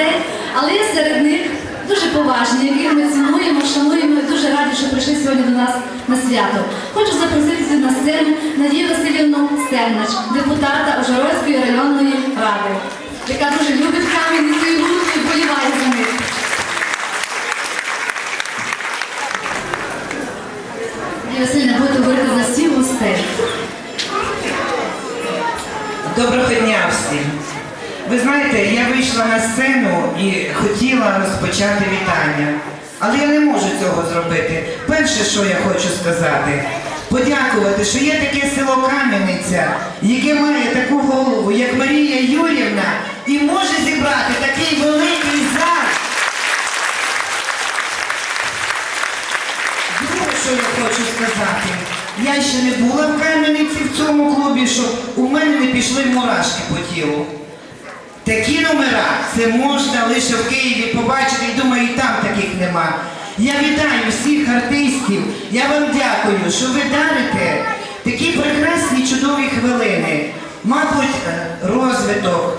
багато але є серед них дуже поважні, яких ми цінуємо, шануємо і дуже раді, що прийшли сьогодні до нас на свято. Хочу запросити на сцену Надію Васильівну Стернач, депутата Ужгородської районної ради, яка дуже любить Кам'янці і Луцьк і вболіває за них. Надія будете говорити за всіх гостей. Доброго дня всім. Ви знаєте, я вийшла на сцену і хотіла розпочати вітання. Але я не можу цього зробити. Перше, що я хочу сказати, подякувати, що є таке село Кам'яниця, яке має таку голову, як Марія Юрівна, і може зібрати такий великий зал. Друге, що я хочу сказати, я ще не була в Кам'яниці в цьому клубі, щоб у мене не пішли мурашки по тілу. Такі номера це можна лише в Києві побачити, і думаю, і там таких нема. Я вітаю всіх артистів, я вам дякую, що ви дарите такі прекрасні чудові хвилини. Мабуть, е, розвиток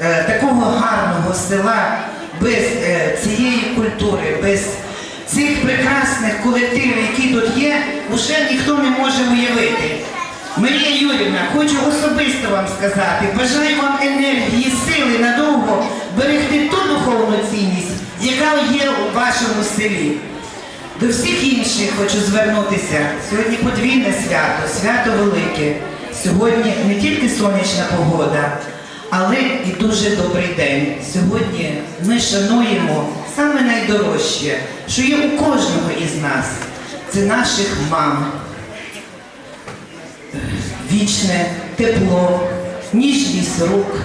е, такого гарного села без е, цієї культури, без цих прекрасних колективів, які тут є, уже ніхто не може уявити. Марія Юрівна, хочу особисто вам сказати, бажаю вам енергії, сили надовго берегти ту духовну цінність, яка є у вашому селі. До всіх інших хочу звернутися. Сьогодні подвійне свято, свято велике. Сьогодні не тільки сонячна погода, але і дуже добрий день. Сьогодні ми шануємо саме найдорожче, що є у кожного із нас. Це наших мам вічне тепло, ніжність рук,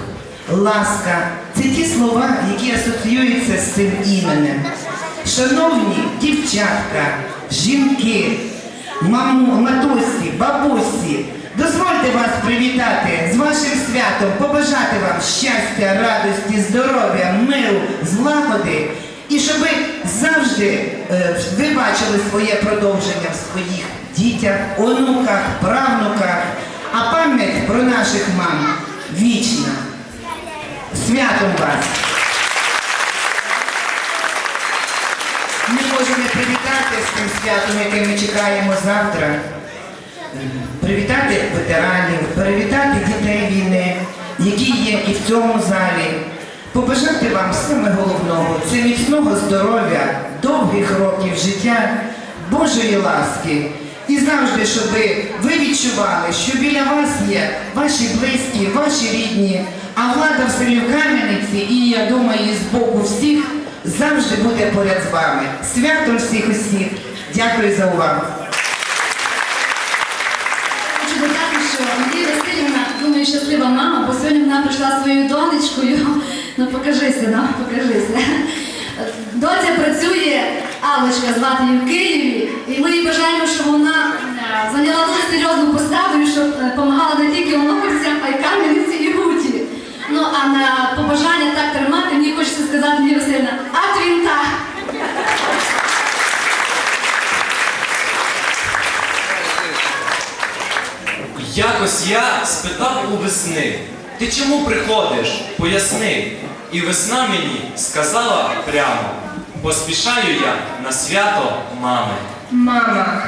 ласка це ті слова, які асоціюються з цим іменем. Шановні дівчатка, жінки, маму, матусі, бабусі, дозвольте вас привітати з вашим святом, побажати вам щастя, радості, здоров'я, миру, злагоди. І щоб ви завжди е, ви бачили своє продовження в своїх дітях, онуках, правнуках, а пам'ять про наших мам вічна. Святом вас! Можу не привітати з цим святом, яке ми чекаємо завтра. Привітати ветеранів, привітати дітей війни, які є і в цьому залі. Побажати вам саме головного це міцного здоров'я, довгих років життя, Божої ласки. І завжди, щоб ви, відчували, що біля вас є ваші близькі, ваші рідні, а влада в селі в Кам'яниці, і я думаю, з боку всіх завжди буде поряд з вами. Святом всіх усіх. Дякую за увагу. Хочу додати, що Надія Васильівна, думаю, щаслива мама, бо сьогодні вона прийшла своєю донечкою. Ну покажися, ну, покажися. Доця працює, Аллочка звати її в Києві, ми їй вона е, зайняла дуже серйозну посаду, і щоб допомагала не тільки онуковцям, а й Кам'яниці і Гуті. Ну а на побажання так тримати, мені хочеться сказати, Надія Васильівна, а твінта! Якось я спитав у весни, ти чому приходиш? Поясни. І весна мені сказала прямо, поспішаю я на свято мами. Мама,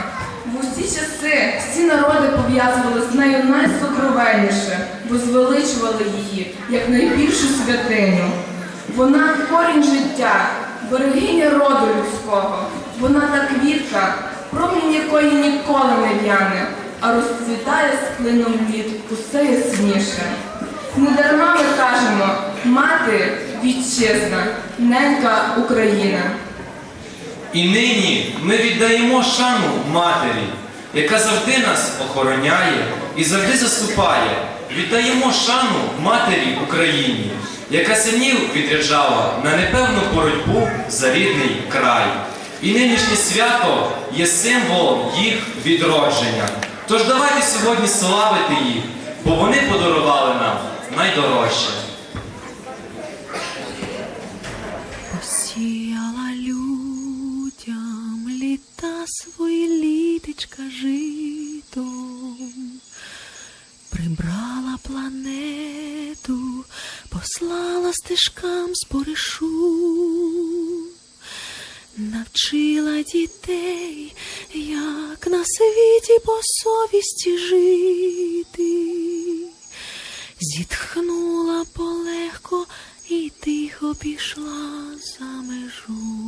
в усі часи всі народи пов'язували з нею найсокровенніше, возвеличували її як найбільшу святиню. Вона корінь життя, берегиня роду людського. Вона та квітка, промінь якої ніколи не в'яне, а розцвітає з клином літ усе ясніше. Недарма ми кажемо мати вітчизна, ненька Україна. І нині ми віддаємо шану матері, яка завжди нас охороняє і завжди заступає. Віддаємо шану матері Україні, яка синів відряджала на непевну боротьбу за рідний край. І нинішнє свято є символом їх відродження. Тож давайте сьогодні славити їх, бо вони подарували нам найдорожче. Літечка житом, прибрала планету, послала стежкам споришу, навчила дітей, як на світі по совісті жити, зітхнула полегко і тихо пішла за межу.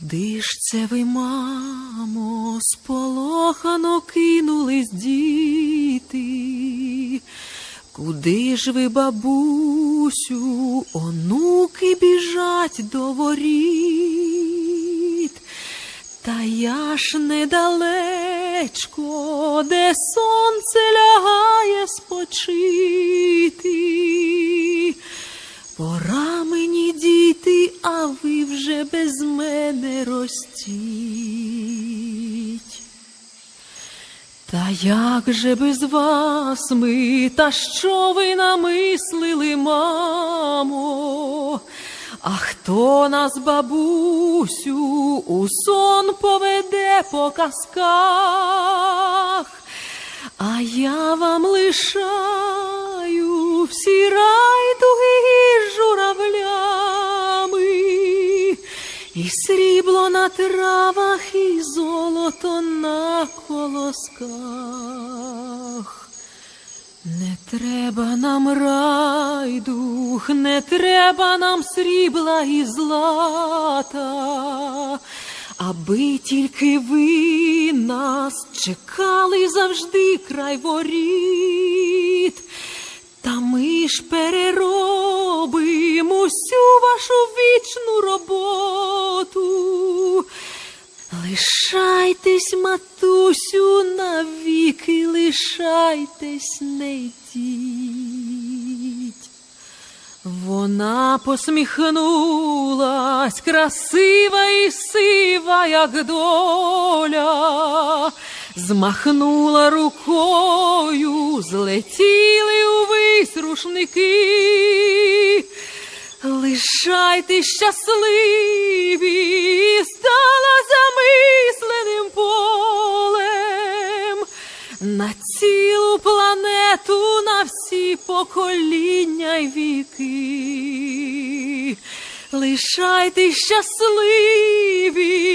Куди ж це ви, мамо, сполохано кинулись діти? Куди ж ви, бабусю, онуки біжать до воріт? Та я ж недалечко, де сонце лягає спочити. Вже без мене ростіть. Та як же без вас ми, та що ви намислили, мамо? А хто нас, бабусю, у сон поведе по казках? А я вам лишаю всі райдуги і срібло на травах, і золото на колосках. Не треба нам райдух, не треба нам срібла і злата, аби тільки ви нас чекали завжди край воріт. Та ми ж переробимо вашу вічну роботу. Лишайтесь, матусю, навіки, лишайтесь, не йдіть. Вона посміхнулась, красива і сива, як доля, змахнула рукою, злетіли увесь рушники. Лишайте щасливі, стала замисленим полем на цілу планету, на всі покоління й віки. Лишайте щасливі,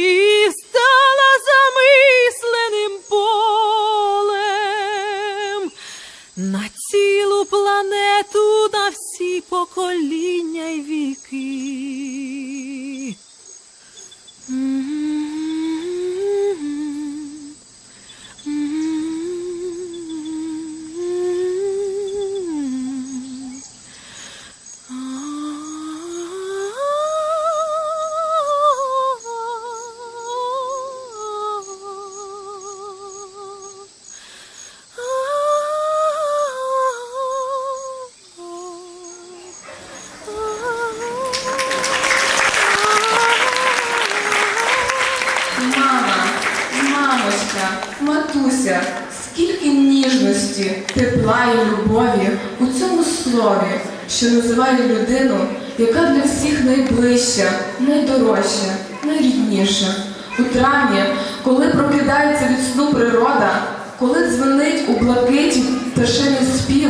що називає людину, яка для всіх найближча, найдорожча, найрідніша. У травні, коли прокидається від сну природа, коли дзвенить у блакиті пташиний спів,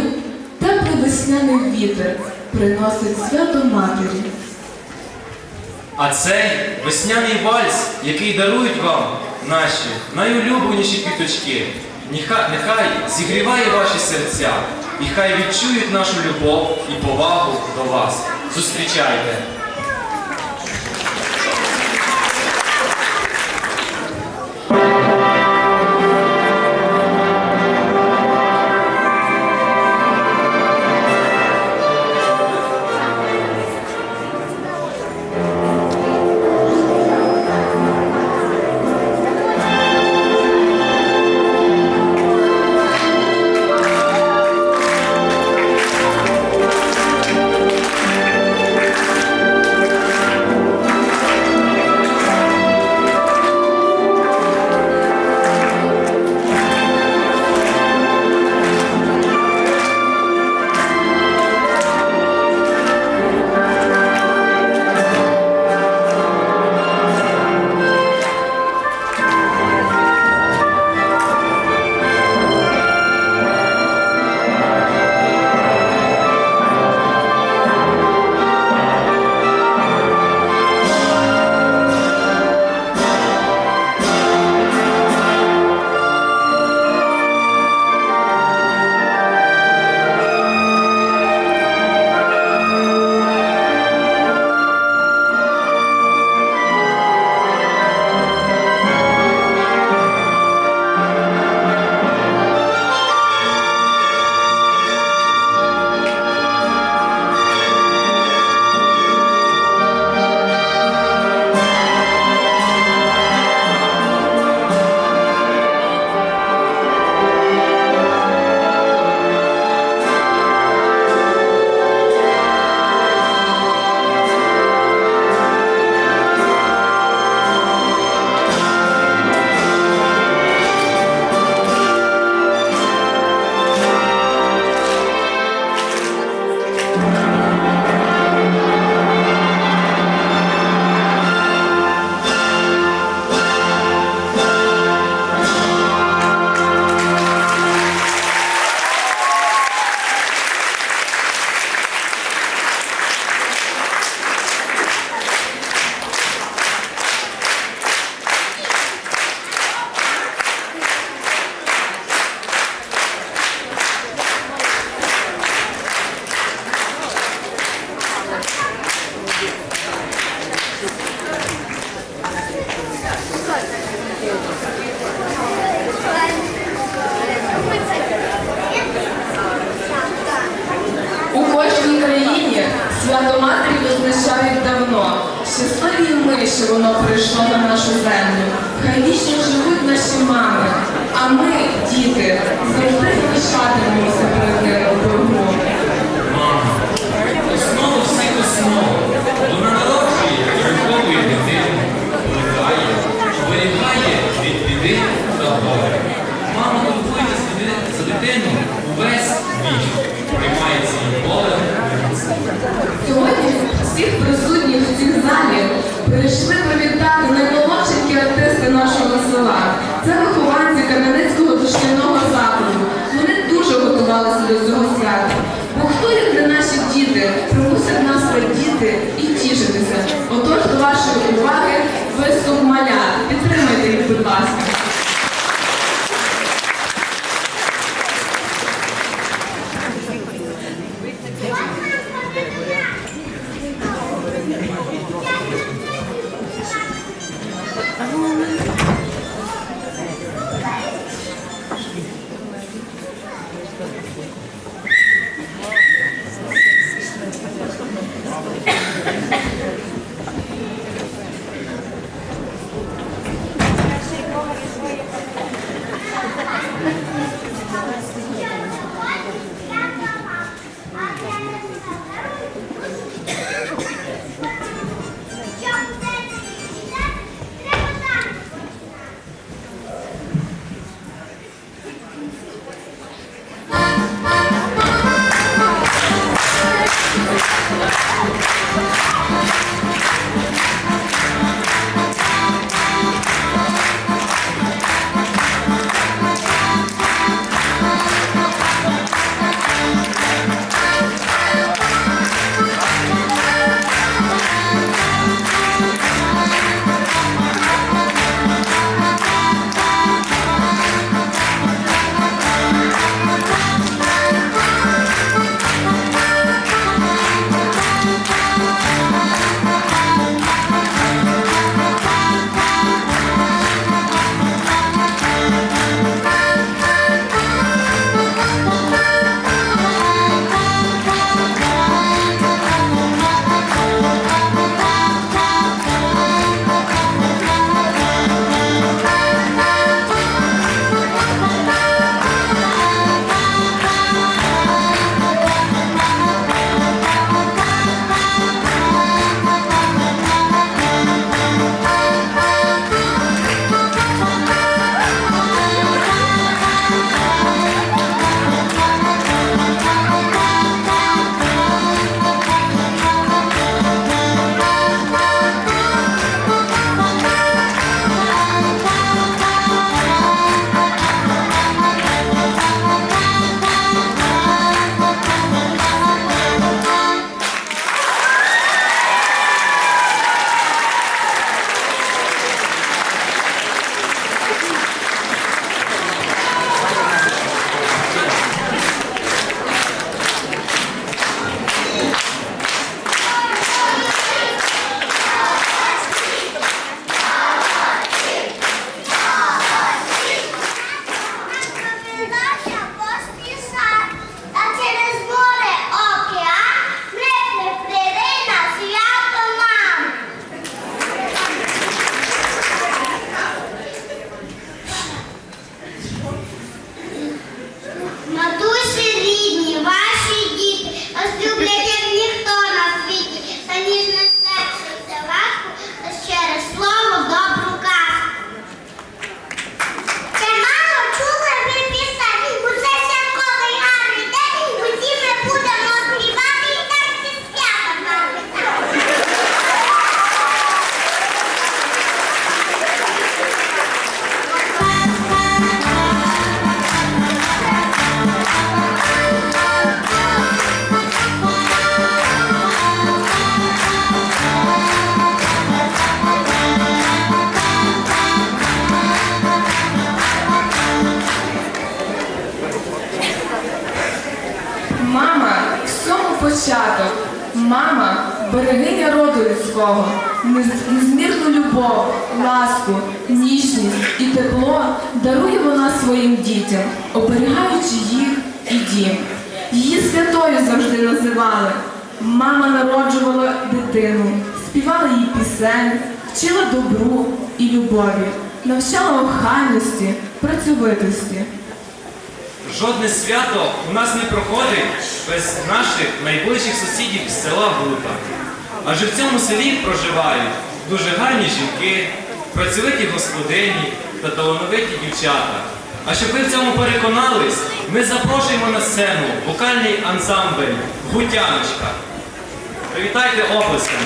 теплий весняний вітер приносить свято матері. А цей весняний вальс, який дарують вам наші найулюбленіші квіточки, нехай зігріває ваші серця, і хай відчують нашу любов і повагу до вас. Зустрічайте! Дарує вона своїм дітям, оберігаючи їх і дім. Її святою завжди називали. Мама народжувала дитину, співала їй пісень, вчила добру і любові, навчала охайності, працьовитості. Жодне свято у нас не проходить без наших найближчих сусідів з села Гута. Адже в цьому селі проживають дуже гарні жінки, працьовиті господині та талановиті дівчата. А щоб ви в цьому переконались, ми запрошуємо на сцену вокальний ансамбль Гутяночка. Привітайте оплесками.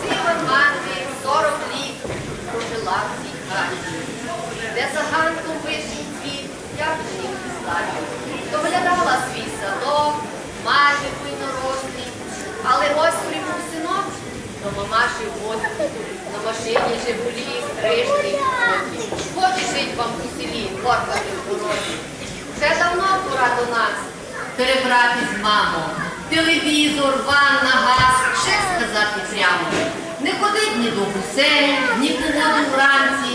Сила мати 40 літ прожила в цій хаті, де за ганком вишній цвіт, як жінки статі. Доглядала свій садок, мати пийнорослі, але ось прибув синок до мамаші в гості, на машині Жигулі, стрижки й коті. Хоче жить вам у селі, порпати в дорозі. Вже давно пора до нас перебрати з мамою. Телевізор, ванна, газ, ще сказати прямо. Не ходить ні до гусей, ні погоду вранці.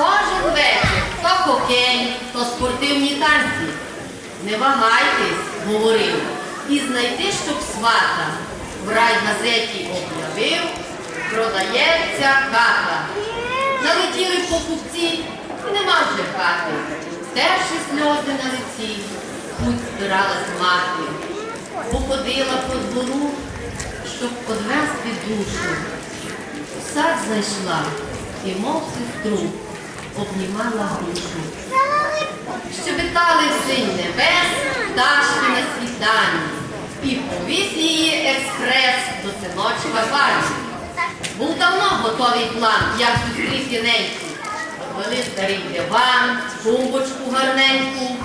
Кожен вечір то хокей, то спортивні танці. Не вагайтесь, говорив, і знайти, щоб свата. В райгазеті об'явив, продається хата. Налетіли покупці, і нема вже хати. Стерши сльози на лиці, путь збиралась мати, походила по двору, щоб одвести душу. Сад зайшла і, мов сестру, обнімала грушу. Щебетали в синь небес, пташки на світанні, і повіз її експрес до синочка Вані. Був давно готовий план, як зустріти неньку. Вели старий диван, тумбочку гарненьку.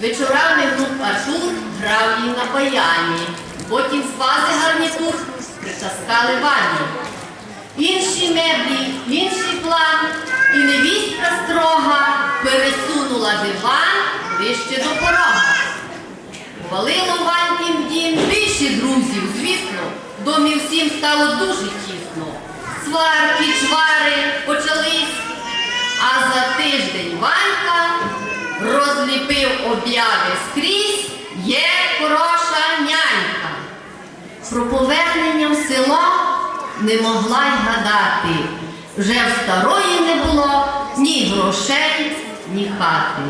Вечорами груп Артур грав їй на баяні. Потім з вази гарнітур притаскали вані. Інші меблі, інший план, і невістка строга пересунула диван вище до порога. Валило Ванькін дім більше друзів, звісно, домі всім стало дуже тісно. Сварки, чвари почались, а за тиждень Ванька розліпив обяви скрізь, є хороша нянька. Про повернення в село не могла й гадати. Вже в старої не було ні грошей, ні хати.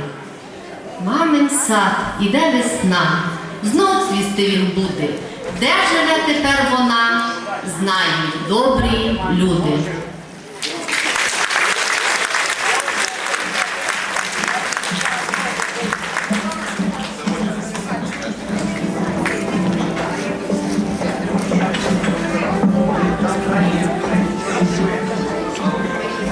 Мамин сад, іде весна, знов цвісти він буде. Де живе тепер вона, знають добрі люди.